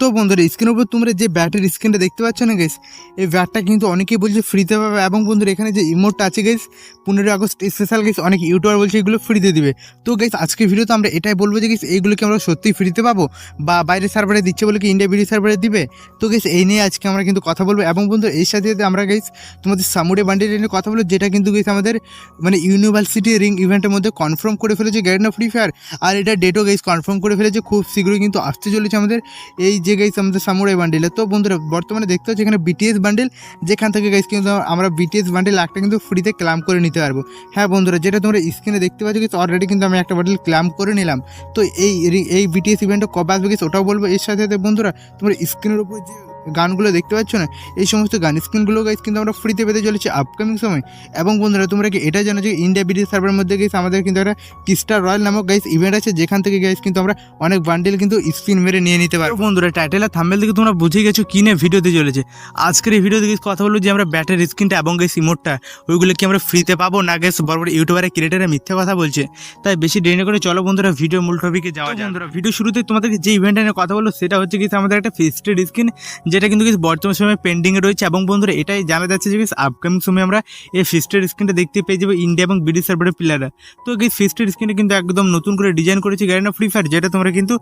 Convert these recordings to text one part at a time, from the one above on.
তো বন্ধুরা স্ক্রিনের উপর তোমরা যে ব্যাটের স্ক্রিনটা দেখতে পাচ্ছ না গেস এই ব্যাটটা কিন্তু অনেকেই বলছে ফ্রিতে পাবে এবং বন্ধুরা, এখানে যে ইমোটটা আছে গেস পনেরোই আগস্ট স্পেশাল গেস অনেক ইউটিউবার বলছে এগুলো ফ্রিতে দিবে। তো গেস আজকে ভিডিওতে আমরা এটাই বলব যে গেস এইগুলোকে আমরা সত্যিই ফ্রিতে পাবো বা বাইরের সার্ভারে দিচ্ছে বলে কি ইন্ডিয়া বিডি সার্ভারে দিবে? তো গেস এই নিয়ে আজকে আমরা কিন্তু কথা বলব এবং বন্ধু এর সাথে সাথে আমরা গেস তোমাদের সামুডে বান্ডিল নিয়ে কথা বলব, যেটা কিন্তু গেস আমাদের মানে ইউনিভার্সিটি রিং ইভেন্টের মধ্যে কনফার্ম করে ফেলেছে গ্যারেন্ট ফ্রি ফায়ার আর এটা ডেটও গেস কনফার্ম করে ফেলেছে, খুব শীঘ্রই কিন্তু আসতে চলেছে আমাদের। এই যে গাইস আমাদের সামুরাই বান্ডেলে তো বন্ধুরা, বর্তমানে দেখতে হচ্ছে এখানে বিটিএস বান্ডিল যেখান থেকে গাইস কিন্তু আমরা বিটিএস বান্ডেল একটা কিন্তু ফ্রিতে ক্লাম করে নিতে পারব। হ্যাঁ বন্ধুরা, যেটা তোমরা স্ক্রিনে দেখতে পাচ্ছ কিন্তু অলরেডি কিন্তু আমি একটা বান্ডেল ক্লাম করে নিলাম। তো এই এই বিটিএস ইভেন্টটা কবে আসবে গেছে ওটাও বলব। এর সাথে সাথে বন্ধুরা, তোমরা স্ক্রিনের উপর যে গানগুলো দেখতে পাচ্ছ না? এই সমস্ত গান স্ক্রিনগুলো গাইস কিন্তু আমরা ফ্রিতে পেতে চলেছি আপকামিং সময়। এবং বন্ধুরা তোমরা কি এটা জানো যে ইন্ডিয়া বিডি সার্ভারের মধ্যে গেছে আমাদের কিন্তু একটা কিস্টার রয়্যাল নামক গাইস ইভেন্ট আছে যেখান থেকে গাইস কিন্তু আমরা অনেক বান্ডেল কিন্তু স্পিন মেরে নিয়ে নিতে পারব। বন্ধুরা টাইটেল আর থাম্বেল থেকে তোমরা বুঝে গেছো কিনে নিয়ে ভিডিওতে চলেছে। আজকের এই ভিডিওতে গেছে কথা বলব যে আমরা ব্যাটার স্ক্রিনটা এবং গাইস ইমোটটা ওইগুলো কি আমরা ফ্রিতে পাবো না গেছে বড় বড় ইউটিউবারে ক্রিয়েটারে মিথ্যে কথা বলছে। তাই বেশি দেরি না করে চলো বন্ধুরা ভিডিও মূল টপিকে যাওয়া যায় বন্ধুরা ভিডিও শুরুতে তোমাদেরকে যে ইভেন্টটা নিয়ে কথা বলব সেটা হচ্ছে গেছে আমাদের একটা ফেস্টেড স্ক্রিন যেটা কিন্তু গেছে বর্তমান সময়ে পেন্ডিংয়ে রয়েছে এবং বন্ধুরা এটাই জানা যাচ্ছে যে আপকামিং সময়ে আমরা এই ফিস্টের স্ক্রিনটা দেখতে পেয়ে যাব ইন্ডিয়া এবং বিডি সার্ভারের প্লেয়াররা তো এই ফেস্টেড স্ক্রিনটা কিন্তু একদম নতুন করে ডিজাইন করেছে গ্যারেন্ট ফ্রি ফায়ার যেটা তোমরা কিন্তু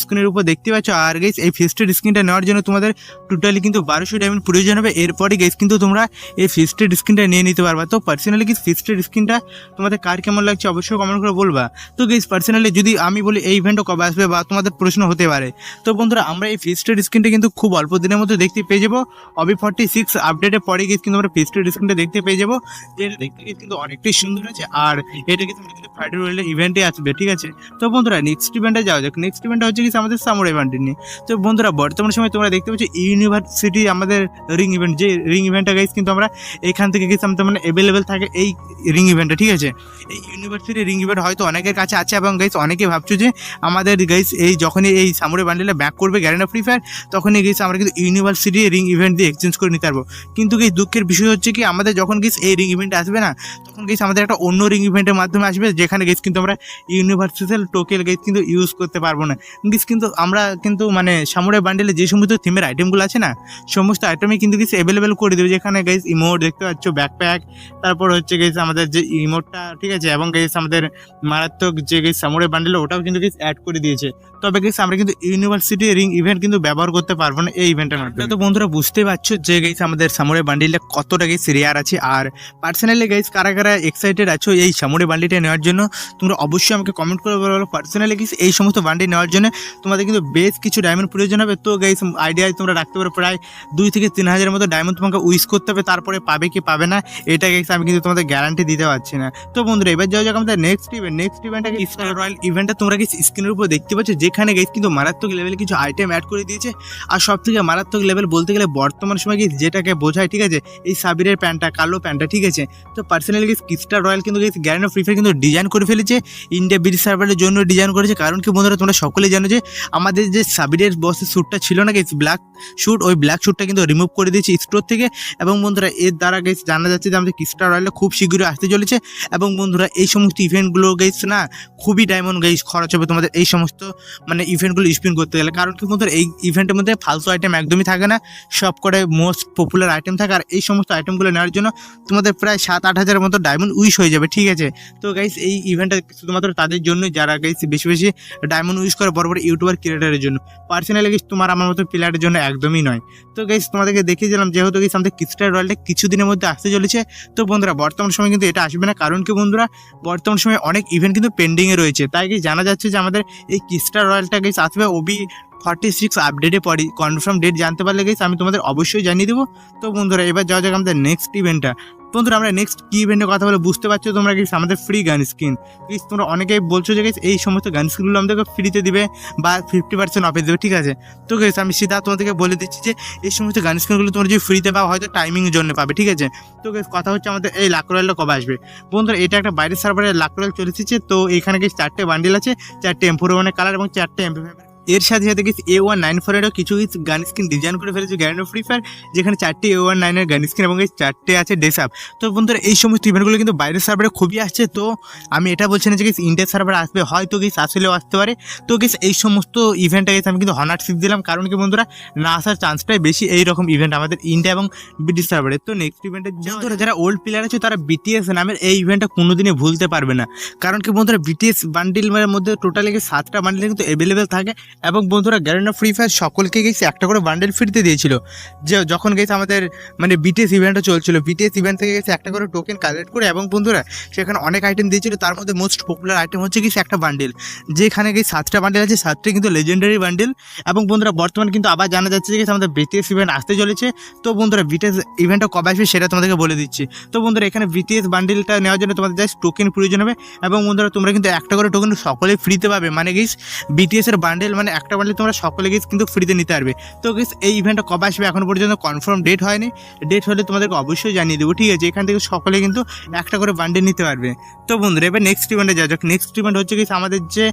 স্ক্রিনের উপর দেখতে পাচ্ছ। আর গেস এই ফিস্টের স্ক্রিনটা নেওয়ার জন্য তোমাদের টোটালি কিন্তু বারোশো ডায়মন্ড প্রয়োজন হবে। এরপরে গেস কিন্তু তোমরা এই ফিস্টের স্ক্রিনটা নিয়ে নিতে পারবা। তো পার্সোনালি কি ফেস্টেড স্ক্রিনটা তোমাদের কার কেমন লাগছে অবশ্যই কমেন্ট করে বলবা। তো গেস পার্সোনালি যদি আমি বলি এই ইভেন্টটা কবে আসবে বা তোমাদের প্রশ্ন হতে পারে। তো বন্ধুরা আমরা এই ফিস্টের স্ক্রিনটা কিন্তু খুব অল্প দিনের মধ্যে দেখতে পেয়ে যাব। অবি ফর্টি সিক্স আপডেটের পরে গেস কিন্তু আমরা ফেস্টেড স্ক্রিনটা দেখতে পেয়ে যাব। যেটা দেখতে কিন্তু অনেকটাই সুন্দর আছে আর এটা কিন্তু ফ্রাইডে রোলের ইভেন্টে আসবে, ঠিক আছে? তো বন্ধুরা নেক্সট ইভেন্টে যাওয়া যাক। নেক্সট ইভেন্টটা হচ্ছে কি আমাদের সামর ইভেন্ট নিয়ে। তো বন্ধুরা, বর্তমান সময় তোমরা দেখতে পাচ্ছ ইউনিভার্সিটি আমাদের রিং ইভেন্ট যে রিং ইভেন্টটা গাইস কিন্তু আমরা এখান থেকে গেছি আমাদের মানে অ্যাভেলেবেল থাকে এই রিং ইভেন্টটা ঠিক আছে? এই ইউনিভার্সিটি রিং ইভেন্ট হয়তো অনেকের কাছে আছে এবং গাইস অনেকে ভাবছ যে আমাদের গাইস এই যখনই এই সামরে বান্ডেলে ব্যাক করবে গ্যারেন্ট ফ্রি ফায়ার তখনই গেছি আমরা কিন্তু ইউনিভার্সিটি রিং ইভেন্ট দিয়ে এক্সচেঞ্জ করে নিতে পারব। কিন্তু গেস দুঃখের বিষয় হচ্ছে কি, আমাদের যখন গেস এই রিং ইভেন্ট আসবে না, তখন গেস আমাদের একটা অন্য রিং ইভেন্টের মাধ্যমে আসবে, যেখানে গেস কিন্তু আমরা ইউনিভার্সাল টোকেল গেস কিন্তু ইউজ করতে পারব না। গেস কিন্তু আমরা কিন্তু মানে সামুরাই বান্ডেলে যে সমস্ত থিমের আইটেমগুলো আছে না, সমস্ত আইটেমই কিন্তু গেস অ্যাভেলেবেল করে দেবে, যেখানে গেস ইমোট দেখতে পাচ্ছ ব্যাকপ্যাক তারপর হচ্ছে গেস আমাদের যে ইমোটটা ঠিক আছে, এবং গেস আমাদের মারাত্মক যে গেস সামুরাই বান্ডেল ওটাও কিন্তু গেস অ্যাড করে দিয়েছে। তবে গেস আমরা কিন্তু ইউনিভার্সিটি রিং ইভেন্ট কিন্তু ব্যবহার করতে পারব না এই ইভেন্টের মাধ্যমে তো বন্ধুরা বুঝতে পারছ যে গেস আমাদের সামুরাই বান্ডিলটা কতটা গেস রেয়ার আছে। আর পার্সোনালি গাইস কারা কারা এক্সাইটেড আছো এই সামুরাই বান্ডিলটা নেওয়ার জন্য তোমরা অবশ্যই আমাকে কমেন্ট করে বলো। পার্সোনালি গেস এই সমস্ত বান্ডিল নেওয়ার জন্য তোমাদের কিন্তু বেশ কিছু ডায়মন্ড প্রয়োজন হবে। তো গাইস আইডিয়ায় তোমরা রাখতে পারো প্রায় দুই থেকে তিন হাজারের মতো ডায়মন্ড তোমাকে উইস করতে হবে তারপরে পাবে কি পাবে না এটা গেস আমি কিন্তু তোমাদের গ্যারান্টি দিতে পারছি না। তো বন্ধুরা এবার যাওয়া যাক আমাদের নেক্সট ইভেন্ট নেক্সট ইভেন্টটা স্টার রয়্যাল ইভেন্টটা তোমরা কি স্ক্রিনের উপর দেখতে পাচ্ছ যেখানে গেস কিন্তু মারাত্মক লেভেলে কিছু আইটেম অ্যাড করে দিয়েছে। আর সব থেকে মারাত্মক লেভেল বলতে গেলে বর্তমান সময় গেস যেটাকে বোঝায়, ঠিক আছে? এই সাবিরের প্যান্টটা, কালো প্যান্টটা, ঠিক আছে? তো পার্সোনালি গেস কিস্টার রয়্যাল কিন্তু গেস গ্যারেন্ট ফ্রি ফায়ার কিন্তু ডিজাইন করে ফেলেছে। ইন্ডিয়া বিডি সার্ভারের জন্য ডিজাইন করেছে। কারণ কি বন্ধুরা, তোমরা সকলেই জানো যে আমাদের যে সাবিরের বসের শ্যুটটা ছিল না গেস ব্ল্যাক শ্যুট ওই ব্ল্যাক শ্যুটটা কিন্তু রিমুভ করে দিয়েছে স্টোর থেকে। এবং বন্ধুরা, এর দ্বারা গেস জানা যাচ্ছে যে আমাদের কিস্টার রয়্যালটা খুব শীঘ্রই আসতে চলেছে। এবং বন্ধুরা, এই সমস্ত ইভেন্টগুলো গেস না, খুবই ডায়মন্ড গাইস খরচ হবে তোমাদের এই সমস্ত মানে ইভেন্টগুলো স্পিন করতে গেলে। কারণ কি বন্ধুরা, এই ইভেন্টের মধ্যে ফালতু আইটেম একদমই থাকে না। সব করে মোস্ট পপুলার আইটেম থাকে আর এই সমস্ত আইটেমগুলো নেওয়ার জন্য তোমাদের প্রায় সাত, আট হাজারের মতো ডায়মন্ড উইশ হয়ে যাবে, ঠিক আছে? তো গাইস এই ইভেন্টটা শুধুমাত্র তাদের জন্যই যারা গাইস বেশি বেশি ডায়মন্ড ইউজ করে বড় বড় ইউটিউবার ক্রিয়েটারের জন্য। পার্সোনালি গেস তোমার আমার মতো প্লেয়ারের জন্য একদমই নয়। তো গাইস তোমাদেরকে দেখিয়ে দিলাম, যেহেতু গেস আমাদের কিস্টার রয়্যালটা কিছুদিনের মধ্যে আসতে চলেছে, তো বন্ধুরা বর্তমান সময় কিন্তু এটা আসবে না। কারণ কি বন্ধুরা? বর্তমান সময়ে অনেক ইভেন্ট কিন্তু পেন্ডিংয়ে রয়েছে। তাই কি জানা যাচ্ছে যে আমাদের এই কিস্টার রয়্যালটা গেস আসবে ওবি ফর্টি সিক্স আপডেটে পরে কনফার্ম ডেট জানতে পারলে গেস আমি তোমাদের অবশ্যই জানিয়ে দেবো। তো বন্ধুরা, এবার যাওয়া যাক আমাদের নেক্সট ইভেন্টটা বন্ধুরা, আমরা নেক্সট কি ইভেন্টের কথা বলে বুঝতে পারছ তোমরা গেস আমাদের ফ্রি গান স্কিন প্লিজ তোমরা অনেকেই বলছো যে গেস এই সমস্ত গান স্কিনগুলো আমাদেরকে ফ্রিতে দিবে বা ফিফটি পার্সেন্ট অফে দেবে, ঠিক আছে? তো গেস আমি সিধা তোমাদেরকে বলে দিচ্ছি যে, এই সমস্ত গান স্কিনগুলো তোমরা যদি ফ্রিতে পাও, হয়তো টাইমিংয়ের জন্য পাবে, ঠিক আছে? তো গেস কথা হচ্ছে আমাদের এই লাখ রয়েলটা কবে আসবে? বন্ধুরা, এটা একটা বাইরের সার্ভারে লাখ রয়েল চলে এসেছে, তো এখানে গেস চারটে বান্ডিল আছে, চারটে এমফোর ওয়ানের কালার এবং চারটে এমপি এর সাথে সাথে কিছু এ ওয়ান নাইন ফোরেরও কিছু কিছু গান স্ক্রিন ডিজাইন করে ফেলেছে গ্যারেন্ড ফ্রি ফায়ার যেখানে চারটে এ ওয়ান নাইনের গান স্ক্রিন এবং এই চারটে আছে ডেসাপ তো বন্ধুরা এই সমস্ত ইভেন্টগুলো কিন্তু বাইরের সার্ভারে খুবই আসছে। তো আমি এটা বলছি না যে গেস ইন্ডিয়ার সার্ভারে আসবে হয়তো গেস আসলেও আসতে পারে। তো গেস এই সমস্ত ইভেন্টে গেছে আমি কিন্তু হনার সিপ দিলাম। কারণ কি বন্ধুরা না আসার চান্সটাই বেশি এই রকম ইভেন্ট আমাদের ইন্ডিয়া এবং ব্রিটিশ সার্ভারে তো নেক্সট ইভেন্টের বন্ধুরা যারা ওল্ড প্লেয়ার আছে তারা বিটিএস নামের এই ইভেন্টটা কোনোদিনই ভুলতে পারবে না। কারণ কি বন্ধুরা বিটিএস বান্ডিলের মধ্যে টোটালি সাতটা বান্ডিল কিন্তু অ্যাভেলেবেল থাকে। এবং বন্ধুরা গ্যারেন্ড ফ্রি ফায়ার সকলকে গেছে একটা করে বান্ডেল ফ্রিতে দিয়েছিল। যে যখন গেছে আমাদের মানে বিটিএস ইভেন্টটা চলছিল বিটিএস ইভেন্ট থেকে গেছে একটা করে টোকেন কালেক্ট করে এবং বন্ধুরা সেখানে অনেক আইটেম দিয়েছিল, তার মধ্যে মোস্ট পপুলার আইটেম হচ্ছে গেছে একটা বান্ডেল যেখানে গিয়ে সাতটা বান্ডেল আছে, সাতটা কিন্তু লেজেন্ডারি বান্ডেল এবং বন্ধুরা বর্তমানে কিন্তু আবার জানা যাচ্ছে যে গেছে আমাদের বিটিএস ইভেন্ট আসতে চলেছে। তো বন্ধুরা বিটিএস ইভেন্টটা কবে আসবে সেটা তোমাদেরকে বলে দিচ্ছি। তো বন্ধুরা এখানে বিটিএস বান্ডেলটা নেওয়ার জন্য তোমাদের জাস্ট টোকেন প্রয়োজন হবে এবং বন্ধুরা তোমরা কিন্তু একটা করে টোকেন সকলে ফ্রিতে পাবে। মানে গিস বিটিএস এর বান্ডেল মানে একটা বান্ডেল তোমরা সকলে গিস কিন্তু ফ্রিতে নিতে পারবে। তো গিস এই ইভেন্টটা কবে আসবে এখনও পর্যন্ত কনফার্ম ডেট হয়নি। ডেট হলে তোমাদেরকে অবশ্যই জানিয়ে দেবো, ঠিক আছে? এখান থেকে সকলে কিন্তু একটা করে বান্ডেল নিতে পারবে। তো বন্ধুরা, এবার নেক্সট ইভেন্টে যাওয়া যাক। নেক্সট ইভেন্ট হচ্ছে কি আমাদের যে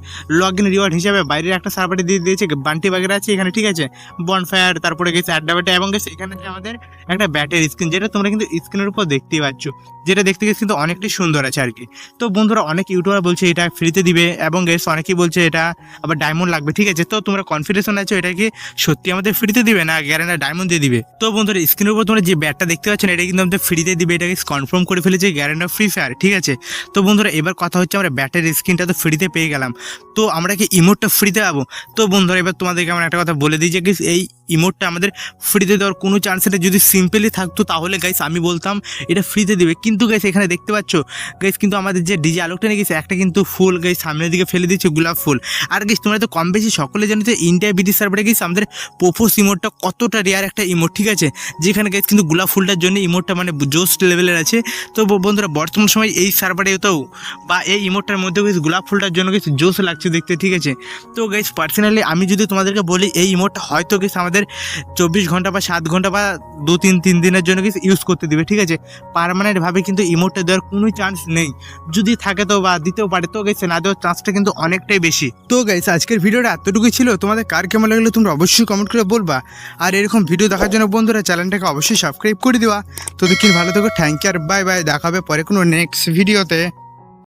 লগ ইন রিওয়ার্ড হিসাবে বাইরের একটা সার্ভারে দিয়ে দিয়েছে, বান্টি বাগেরা আছে এখানে, ঠিক আছে? বনফায়ার তারপরে গেছে আড্ডা এবং গেছে এখানে যে আমাদের একটা ব্যাটের স্ক্রিন যেটা তোমরা কিন্তু স্ক্রিনের উপর দেখতেই পাচ্ছ। যেটা দেখতে গেছে কিন্তু অনেকটাই সুন্দর আছে আর কি। তো বন্ধুরা, অনেক ইউটিউবার বলছে এটা ফ্রিতে দিবে, এবং গেস অনেকেই বলছে এটা আবার ডায়মন্ড লাগবে, ঠিক আছে? তো তোমরা কনফিডেন্স আছো এটা কি সত্যি আমাদের ফ্রিতে দিবে না? গ্যারেন্টা ডায়মন্ড দিয়ে দিবে? তো বন্ধুরা স্ক্রিনের উপর তোমরা যে ব্যাটটা দেখতে পাচ্ছ এটা কিন্তু আমাদের ফ্রিতে দিবে, এটাকে কনফার্ম করে ফেলেছে গ্যারেন্টা ফ্রি ফায়ার ঠিক আছে? তো বন্ধুরা, এবার কথা হচ্ছে আমরা ব্যাটের স্ক্রিনটা তো ফ্রিতে পেয়ে গেলাম। তো আমরা কি ইমোটটা ফ্রিতে পাবো? তো বন্ধুরা, এবার তোমাদেরকে আমরা একটা কথা বলে দিই যে এই ইমোটটা আমাদের ফ্রিতে দেওয়ার কোনো চান্স এটা যদি সিম্পলি থাকতো, তাহলে গাইস আমি বলতাম, এটা ফ্রিতে দেবে। কিন্তু গাইস এখানে দেখতে পাচ্ছ গাইস কিন্তু আমাদের যে ডিজে আলোকটা নিয়ে গেছে একটা কিন্তু ফুল গাইস সামনের দিকে ফেলে দিচ্ছে গোলাপ ফুল। আর গাইস তোমরা তো কম বেশি সকলে জানো যে ইন্ডিয়া বিডি সার্ভারে গেছি আমাদের পোপোস ইমোটটা কতটা রেয়ার একটা ইমোট ঠিক আছে? যেখানে গাইস কিন্তু গোলাপ ফুলটার জন্য ইমোটটা মানে জোস্ট লেভেলের আছে। তো বন্ধুরা, বর্তমান সময় এই সার্ভারে তো বা এই ইমোটটার মধ্যে গাইস গোলাপ ফুলটার জন্য কিছু জোস লাগছে দেখতে, ঠিক আছে? তো গাইস পার্সোনালি আমি যদি তোমাদেরকে বলি, এই ইমোটটা হয়তো গেস আমাদের চব্বিশ ঘণ্টা বা সাত ঘণ্টা বা দু তিন তিন দিনের জন্য কিছু ইউজ করতে দিবে, ঠিক আছে? পারমানেন্টভাবে কিন্তু ইমোটটা দেওয়ার কোনো চান্স নেই। যদি থাকে তো বা দিতেও পারে, তো গেছে না দেওয়ার চান্সটা কিন্তু অনেকটাই বেশি। তো গাইস আজকের ভিডিওটা এতটুকুই ছিল, তোমাদের কার কেমন লাগল তোমরা অবশ্যই কমেন্ট করে বলবা। আর এরকম ভিডিও দেখার জন্য বন্ধুরা চ্যানেলটাকে অবশ্যই সাবস্ক্রাইব করে দেওয়া তো দেখি ভালো থেকো থ্যাংক ইউ আর বাই বাই দেখাবে পরে কোনো নেক্সট ভিডিওতে